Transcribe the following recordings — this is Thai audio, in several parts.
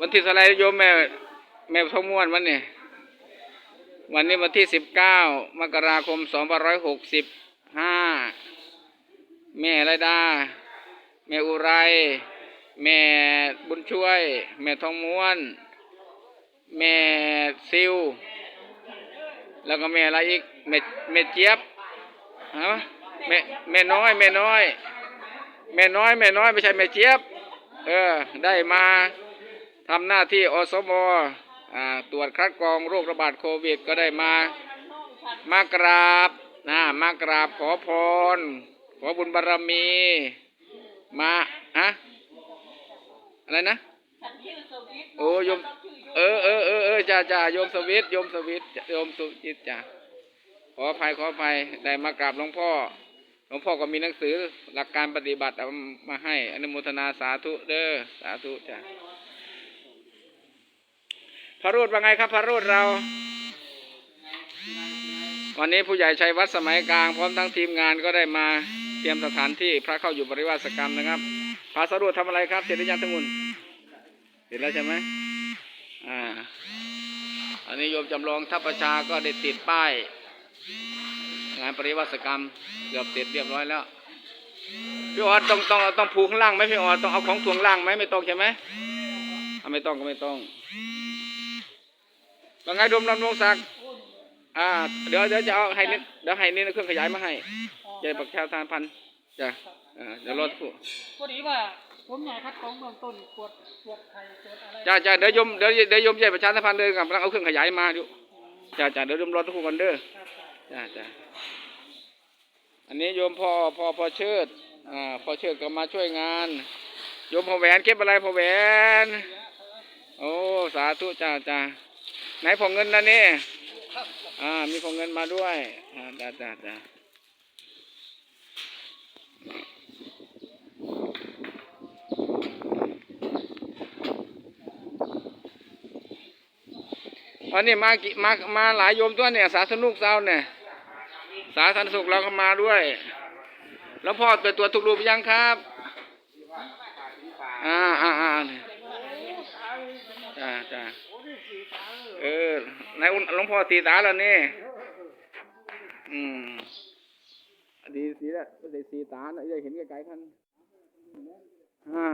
วันที่เท่าไหรโยมแม่ แม่ทองม้วนวันนี้วันนี้วันที่สิบเก้ามกราคมสองพันร้อยหกสิบห้าแม่ไรดา แม่อุไร แม่บุญช่วย แม่ทองม้วน แม่ซิว แล้วก็แม่อะไรอีก แม่แม่เจี๊ยบฮะแม่แม่น้อย แม่น้อย แม่น้อย แม่น้อยไม่ใช่แม่เจี๊ยบ เออ ได้มา ทำหน้าที่อสมอตรวจคัดกรองโรคระบาดโควิดก็ได้มามากราบนะมากราบขอพร ขอบุญบารมี มาฮะอะไรนะโอ้ยมเออเออเออเออจ้าจ้าโยมสวิทย์โยมสวิทย์โยมสุจิตจ้าขออภัยขออภัยได้มากราบหลวงพ่อหลวงพ่อก็มีหนังสือหลักการปฏิบัติเอามาให้อนุโมทนาสาธุเด้อสาธุจ้า พระรูดว่าไงครับ พระรูดเรา วันนี้ผู้ใหญ่ชัยวัดสมัยกลาง พร้อมทั้งทีมงานก็ได้มาเตรียมสถานที่พระเข้าอยู่บริวาสกรรมนะครับพระสรุปทำอะไรครับเสร็จหรือยังทั้งหมดเสร็จแล้วใช่ไหมอ่าอันนี้โยมจำลองทัพประชาก็ได้ติดป้าย งานปริวัติกรรมเกือบเสร็จเรียบร้อยแล้วพี่ออดต้องต้องต้องผูกข้างล่างไหมพี่ออดต้องเอาของถ่วงล่างไหมไม่ต้องใช่ไหมถ้าไม่ต้องก็ไม่ต้อง ว่าไงดมลำวงศักดิ์อ่า เดี๋ยวเดี๋ยวจะเอาให้นิดเดี๋ยวให้นี่เครื่องขยายมาให้จะปักแถวทานพันจ้ะอ่าเดี๋ยวรอสักครู่พอดีว่าผมอยากคัดของเบื้องต้นตรวจตรวจไข่ตรวจอะไรจ้าจ้าเดี๋ยวโยมเดี๋ยวเดี๋ยวโยมใหญ่ประชาสัมพันธ์เดินกับเอาเครื่องขยายมาดูจ้าจ้าเดี๋ยวโยมรอสักครู่ก่อนเด้อครับครับจ้าจ้าอันนี้โยมพ่อพ่อพ่อเชิดอ่าพ่อเชิดก็มาช่วยงานโยมพ่อแหวนเก็บอะไรพ่อแหวน โอ้สาธุจ้าจ้า ไหนพ่อเงินนะนี่อ่า มีพ่อเงินมาด้วยอ่าจ้าจ้าจ้าวันนี้มากี่มามาหลายโยมตัวเนี่ย สาธนุกเศร้าเนี่ย สาธารณสุขเราก็มาด้วย แล้วพ่อตัวตัวทุกรูปยังครับ อ่าอ่าจ้าเออไหนายหลว งพ่อสีตาแล้วนี่อืมดีสีแล้วได้สีตานะจะเห็นไกลๆท่านอ่า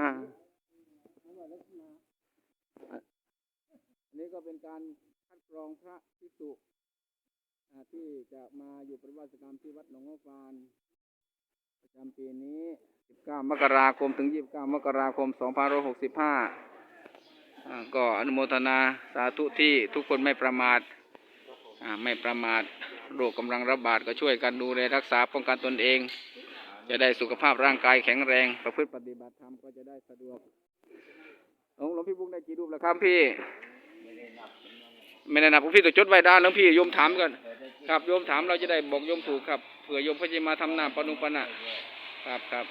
อันนี้ก็เป็นการคัดกรองพระภิกษุที่จะมาอยู่ปฏิบัติกรรมที่วัดหนองฟานประจำปีนี้ 19 มกราคมถึง 29 มกราคม 2565อ่าก็อนุโมทนาสาธุที่ทุกคนไม่ประมาท ไม่ประมาทโรคกำลังระบาดก็ช่วยกันดูแลรักษาป้องกันตนเอง จะได้สุขภาพร่างกายแข็งแรงประพฤติปฏิบัติธรรมก็จะได้สะดวกหลวงหลวงพี่บุ๊กได้กี่รูปแล้วครับพี่ไม่ได้นับพี่ตัวจดไว้ด้านหลวงพี่โยมถามกันครับโยมถามเราจะได้บอกโยมถูกครับเผื่อโยมเขาจะมาทำหน้าปนุปนะ ครับครับ